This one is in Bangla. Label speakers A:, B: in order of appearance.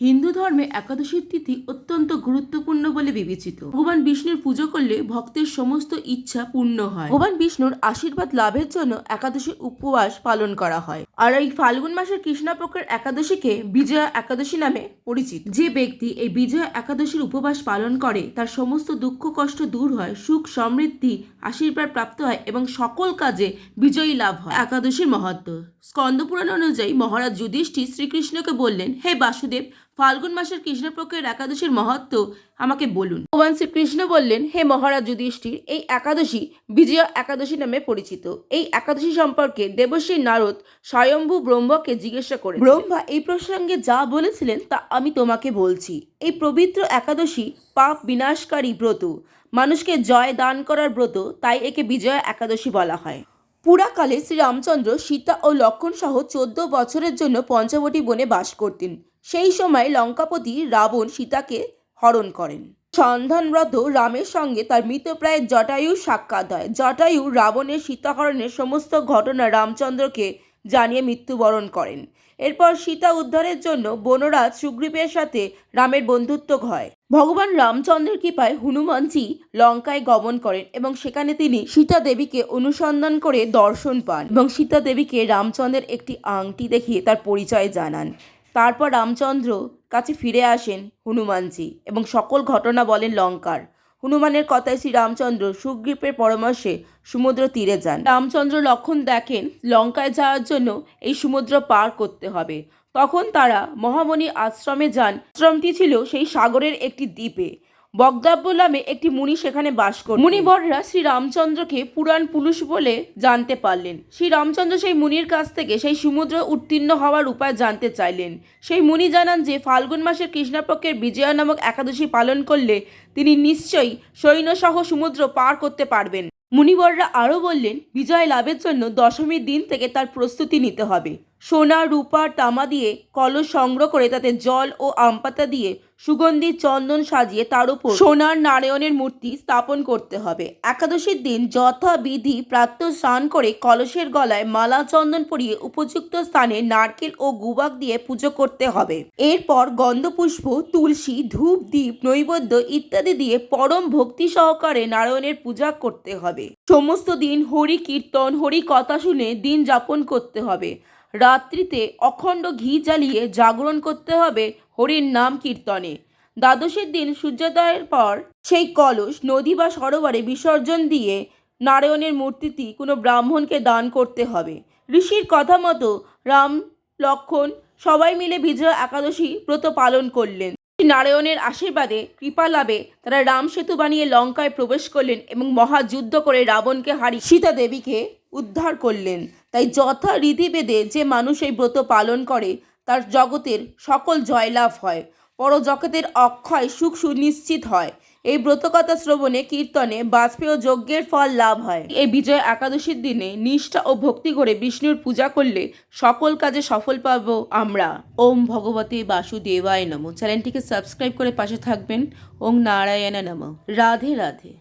A: হিন্দু ধর্মে একাদশীর তিথি অত্যন্ত গুরুত্বপূর্ণ বলে বিবেচিত। ভগবান বিষ্ণুর পুজো করলে ভক্তের সমস্ত ইচ্ছা পূর্ণ হয়। ভগবান বিষ্ণুর আশীর্বাদ লাভের জন্য একাদশী উপবাস পালন করা হয়। আর এই ফাল্গুন মাসের কৃষ্ণপক্ষের একাদশীকে বিজয়া একাদশী নামে পরিচিত। যে ব্যক্তি এই বিজয়া একাদশীর উপবাস পালন করে, তার সমস্ত দুঃখ কষ্ট দূর হয়, সুখ, সমৃদ্ধি, আশীর্বাদ প্রাপ্ত হয় এবং সকল কাজে বিজয়ী লাভ হয়। একাদশীর মহত্ব। স্কন্দপুরাণ অনুযায়ী মহারাজ যুধিষ্ঠির শ্রীকৃষ্ণকে বললেন, হে বাসুদেব ফাল্গুন মাসের কৃষ্ণপক্ষের একাদশীর মহত্ব আমাকে বলুন। ভগবান শ্রীকৃষ্ণ বললেন, হে মহারাজ যুধিষ্ঠির, এই একাদশী বিজয়া একাদশী নামে পরিচিত। এই একাদশী সম্পর্কে দেবশ্রী নারদ স্বয়ম্ভু ব্রহ্মকে জিজ্ঞাসা করে ব্রহ্মা এই প্রসঙ্গে যা বলেছিলেন তা আমি তোমাকে বলছি। এই পবিত্র একাদশী পাপ বিনাশকারী ব্রত। মানুষকে জয় দান করার ব্রত, তাই একে বিজয়া একাদশী বলা হয়। পুরাকালে শ্রীরামচন্দ্র সীতা ও লক্ষণ সহ চোদ্দ বছরের জন্য পঞ্চবটি বনে বাস করতেন। সেই সময় লঙ্কাপতি রাবণ সীতাকে হরণ করেন। সন্ধানরত রামের সঙ্গে তার মৃতপ্রায় জটায়ু সাক্ষাৎ হয়। জটায়ু রাবণের সীতাহরণের সমস্ত ঘটনা রামচন্দ্রকে জানিয়ে মৃত্যুবরণ করেন। এরপর সীতা উদ্ধারের জন্য বনরাজ সুগ্রীবের সাথে রামের বন্ধুত্ব হয়। ভগবান রামচন্দ্রের কৃপায় হনুমানজি লঙ্কায় গমন করেন এবং সেখানে তিনি সীতা দেবীকে অনুসন্ধান করে দর্শন পান এবং সীতা দেবীকে রামচন্দ্রের একটি আংটি দেখিয়ে তার পরিচয় জানান। তারপর রামচন্দ্র কাছে ফিরে আসেন হনুমানজি এবং সকল ঘটনা বলেন লঙ্কার। হনুমানের কথায় শ্রী রামচন্দ্র সুগ্রীবের পরামর্শে সমুদ্র তীরে যান। রামচন্দ্র লক্ষণ দেখেন লঙ্কায় যাওয়ার জন্য এই সমুদ্র পার করতে হবে। তখন তারা মহামণি আশ্রমে যান। আশ্রমটি ছিল সেই সাগরের একটি দ্বীপে। বগদাব্য নামে একটি মুনি সেখানে বাস করত। মুনিবররা শ্রী রামচন্দ্রকে পুরাণ পুরুষ বলে জানতে পারলেন। শ্রী রামচন্দ্র সেই মুনির কাছ থেকে সেই সমুদ্র উত্তীর্ণ হওয়ার উপায় জানতে চাইলেন। সেই মুনি জানান যে, ফাল্গুন মাসের কৃষ্ণপক্ষের বিজয়া নামক একাদশী পালন করলে তিনি নিশ্চয়ই সৈন্যসহ সমুদ্র পার করতে পারবেন। মুনিবররা আরও বললেন, বিজয় লাভের জন্য দশমীর দিন থেকে তার প্রস্তুতি নিতে হবে। সোনা, রূপা, তামা দিয়ে কলস সংগ্রহ করে তাতে জল ও আমপাতা দিয়ে সুগন্ধি, চন্দন সাজিয়ে তার উপর সোনার নারায়ণের মূর্তি স্থাপন করতে হবে। একাদশীর দিন যথাবিধি প্রাত্য স্নান করে কলসের গলায় মালা চন্দন পরিয়ে উপযুক্ত স্থানে নারকেল ও গুবাক দিয়ে পুজো করতে হবে। এরপর গন্ধপুষ্প, তুলসী, ধূপ দ্বীপ নৈবেদ্য ইত্যাদি দিয়ে পরম ভক্তি সহকারে নারায়ণের পূজা করতে হবে। সমস্ত দিন হরি কীর্তন, হরি কথা শুনে দিন যাপন করতে হবে। রাত্রিতে অখণ্ড ঘি জ্বালিয়ে জাগরণ করতে হবে হরির নাম কীর্তনে। দ্বাদশের দিন সূর্যোদয়ের পর সেই কলস নদী বা সরোবরে বিসর্জন দিয়ে নারায়ণের মূর্তিটি কোনো ব্রাহ্মণকে দান করতে হবে। ঋষির কথা মতো রাম, লক্ষণ সবাই মিলে বিজয়া একাদশী ব্রত পালন করলেন। নারায়ণের আশীর্বাদে, কৃপা লাভে তারা রাম সেতু বানিয়ে লঙ্কায় প্রবেশ করলেন এবং মহাযুদ্ধ করে রাবণকে হারিয়ে সীতা দেবীকে উদ্ধার করলেন। তাই যথা রীতিভেদে যে মানুষ এই ব্রত পালন করে, তার জগতের সকল জয়লাভ হয়। পরজগতের অক্ষয় সুখ সুনিশ্চিত হয়। এই ব্রতকথা শ্রবণে, কীর্তনে বাজপেয় যজ্ঞের ফল লাভ হয়। এই বিজয় একাদশীর দিনে নিষ্ঠা ও ভক্তি করে বিষ্ণুর পূজা করলে সকল কাজে সফল পাব আমরা। ওম ভগবতে বাসুদেবায় নম। চ্যানেলটিকে সাবস্ক্রাইব করে পাশে থাকবেন। ওম নারায়ণ নম। রাধে রাধে।